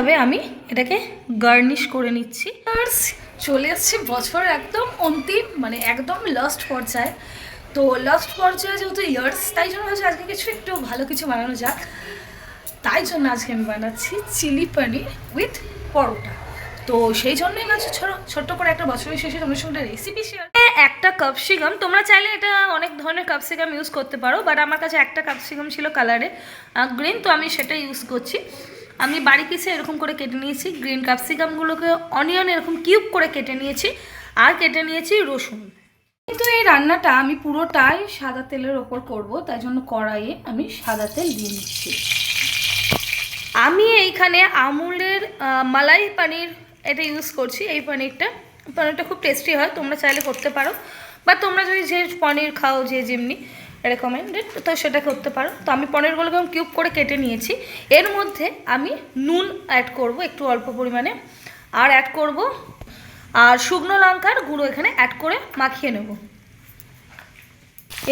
তবে আমি এটাকে গার্নিশ করে নিচ্ছি। আর চলে এসছে বছর একদম অন্তিম মানে একদম লাস্ট পর্যায়ে। তো লাস্ট পর্যায়ে যেহেতু ইয়ার্স তাই জন্য হচ্ছে আজকে কিছু একটু ভালো কিছু বানানো যাক। তাই জন্য আজকে আমি বানাচ্ছি চিলি পনির উইথ পরোটা। তো সেই জন্যই ভাবছি ছোট, ছোট্ট করে একটা বছরের শেষে তোমার সঙ্গে রেসিপি শেয়ার একটা ক্যাপসিকাম তোমরা চাইলে এটা অনেক ধরনের ক্যাপসিকাম ইউজ করতে পারো বাট আমার কাছে একটা ক্যাপসিকাম ছিল কালারে গ্রিন তো আমি সেটা ইউজ করছি। আমি বাড়ি পিসে এরকম করে কেটে নিয়েছি গ্রিন ক্যাপসিকামগুলোকে অনিয়ন এরকম কিউব করে কেটে নিয়েছি, আর কেটে নিয়েছি রসুন। কিন্তু এই রান্নাটা আমি পুরোটাই সাদা তেলের ওপর করব, তাই জন্য কড়াইয়ে আমি সাদা তেল দিয়ে নিচ্ছি। আমি এইখানে আমুলের মালাই পানির এটা ইউজ করছি, এই পনিরটা। পনিরটা খুব টেস্টি হয়, তোমরা চাইলে করতে পারো। বা তোমরা যদি যে পনির খাও, যে যেমনি। রেকমেন্ডেড তো সেটা করতে পারো। তো আমি পনিরগুলোকে আমি কিউব করে কেটে নিয়েছি। এর মধ্যে আমি নুন অ্যাড করব, একটু অল্প পরিমাণে। আর অ্যাড করব, আর শুকনো লঙ্কার গুঁড়ো এখানে অ্যাড করে মাখিয়ে নেব।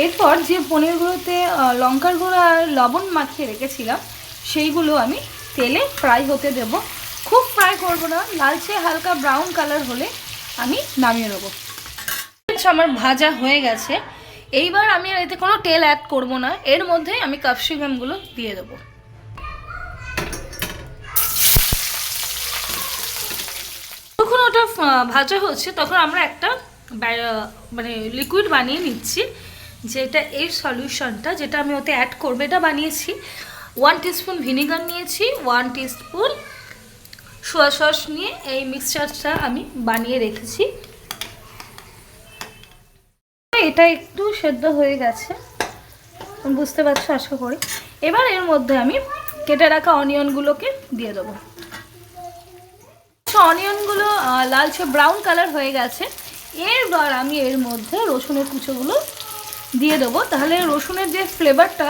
এরপর যে পনিরগুলোতে লঙ্কার গুঁড়ো আর লবণ মাখিয়ে রেখেছিলাম, সেইগুলো আমি তেলে ফ্রাই হতে দেব। খুব ফ্রাই করব না, লালচে হালকা ব্রাউন কালার হলে আমি নামিয়ে নেব। আমার ভাজা হয়ে গেছে। এইবার আমি আর এতে কোনো তেল অ্যাড করব না। এর মধ্যে আমি ক্যাপসিকামগুলো দিয়ে দেবো। যখন ওটা ভাজা হচ্ছে, তখন আমরা একটা মানে লিকুইড বানিয়ে নিচ্ছি, যেটা এই সলিউশনটা যেটা আমি ওতে অ্যাড করব। এটা বানিয়েছি ওয়ান টিস্পুন ভিনিগার নিয়েছি ওয়ান টিস্পুন সোয়া সস নিয়ে এই মিক্সচারটা আমি বানিয়ে রেখেছি। এটা একটু সেদ্ধ হয়ে গেছে। বুঝতে পারছ, আশা করি। এবার এর মধ্যে আমি কেটে রাখা অনিয়নগুলোকে দিয়ে দেবো। অনিয়নগুলো লালচে ব্রাউন কালার হয়ে গেছে। এরবার আমি এর মধ্যে রসুনের কুচোগুলো দিয়ে দেবো। তাহলে রসুনের যে ফ্লেভারটা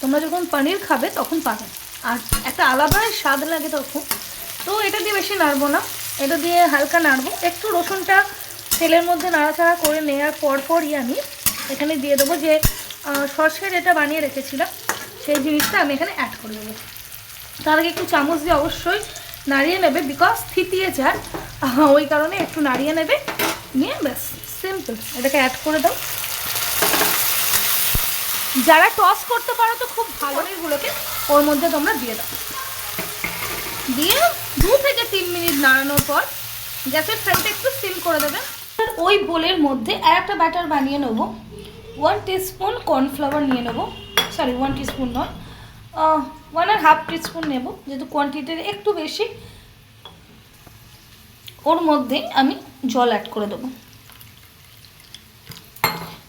তোমরা যখন পনির খাবে তখন পাবে। আর একটা আলাদা স্বাদ লাগে তখন। তো এটা দিয়ে বেশি নাড়বো না। এটা দিয়ে হালকা নাড়বো। একটু রসুনটা তেলের মধ্যে নাড়াচাড়া করে নেওয়ার পর পরই আমি এখানে দিয়ে দেবো যে আহ, সর্ষে যেটা বানিয়ে রেখেছিলাম সেই জিনিসটা আমি এখানে অ্যাড করে দেবো। তার আগে একটু চামচ দিয়ে অবশ্যই নাড়িয়ে নেবে বিকজ থিতিয়ে আহ, ওই কারণে একটু নাড়িয়ে নেবে। নিয়ে ব্যাস সিম্পল এটাকে অ্যাড করে দাও। যারা টস করতে পারো তো খুব ভালো এগুলোকে ওর মধ্যে তোমরা দিয়ে দাও। দিয়ে দু থেকে তিন মিনিট নাড়ানোর পর গ্যাসের ফ্লেমটা একটু সিম করে দেবে। ওই বোলের মধ্যে আর একটা ব্যাটার বানিয়ে নেব। ওয়ান টিস্পুন কর্নফ্লাওয়ার নিয়ে নেব। সরি ওয়ান টিস্পুন নয়। ওয়ান আর হাফ টিস্পুন নেব, যেহেতু কোয়ান্টিটির একটু বেশি। ওর মধ্যে আমি জল অ্যাড করে দেবো।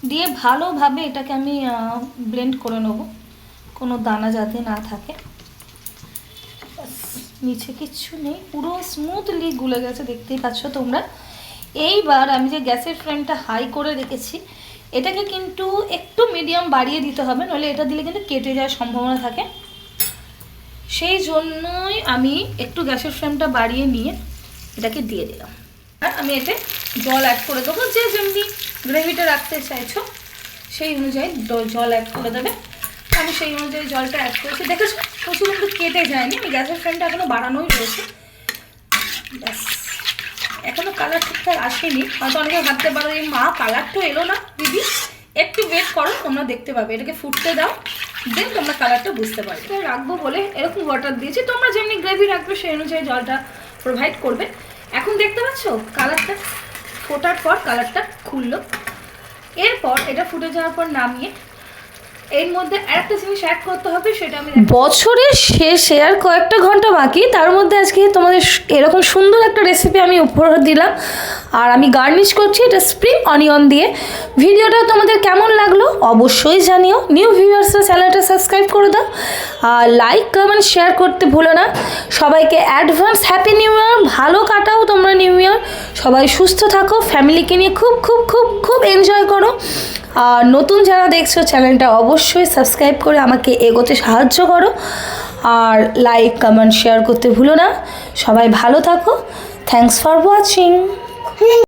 দিয়ে ভালোভাবে এটাকে আমি ব্লেন্ড করে নেব। কোনো দানা যাতে না থাকে। নিচে কিচ্ছু নেই। পুরো স্মুথলি গুলে গেছে, দেখতেই পাচ্ছ তোমরা। এইবার আমি যে গ্যাসের ফ্লেমটা হাই করে রেখেছি, এটাকে কিন্তু একটু মিডিয়াম বাড়িয়ে দিতে হবে, নইলে এটা দিলে কিন্তু কেটে যাওয়ার সম্ভাবনা থাকে। সেই জন্যই আমি একটু গ্যাসের ফ্লেমটা বাড়িয়ে নিয়ে এটাকে দিয়ে দিলাম। আর আমি এতে জল অ্যাড করে দেবো, যে যেমনি গ্রেভিটা রাখতে চাইছো, সেই অনুযায়ী জল অ্যাড করে দেবে। আমি সেই অনুযায়ী জলটা অ্যাড করেছি। দেখেছ? প্রচুর কিন্তু কেটে যায়নি। আমি গ্যাসের ফ্লেমটা এখনও বাড়ানোই রয়েছে এখনও কালার ঠিকঠাক আসেনি। হয়তো অনেকে ভাবতে পারো এই মা কালার তো এলো না, দিদি। একটু ওয়েট করো, তোমরা দেখতে পাবে। এটাকে ফুটতে দাও দেন তোমরা কালারটা বুঝতে পারবে। রাখব বলে এরকম ওয়াটার দিয়েছি। তোমরা যেমনি গ্রেভি রাখবে, সেই অনুযায়ী জলটা প্রোভাইড করবে। এখন দেখতে পাচ্ছ? কালারটা ফোটার পর কালারটা খুললো। এরপর এটা ফুটে যাওয়ার পর নামিয়ে এর মধ্যে আরেকটা জিনিস অ্যাড করতে হবে, সেটা আমি বছরের শেষে আর কয়েকটা ঘণ্টা বাকি, তার মধ্যে আজকে তোমাদের এরকম সুন্দর একটা রেসিপি আমি উপহার দিলাম। আর আমি গার্নিশ করছি এটা স্প্রিং অনিয়ন দিয়ে। ভিডিওটা তোমাদের কেমন লাগল অবশ্যই জানিও। নিউ ভিউয়ার্সরা চ্যানেলটা সাবস্ক্রাইব করে দাও। আর লাইক কমেন্ট শেয়ার করতে ভুলো না। সবাইকে অ্যাডভান্স হ্যাপি নিউ ইয়ার ভালো কাটাও তোমরা নিউ ইয়ার সবাই সুস্থ থাকো ফ্যামিলিকে নিয়ে খুব খুব খুব খুব এনজয় করো। নতুন যারা দেখছ চ্যানেলটা অবশ্যই সাবস্ক্রাইব করে আমাকে এগোতে সাহায্য করো। আর লাইক কমেন্ট শেয়ার করতে ভুলো না। সবাই ভালো থাকো। Thanks for watching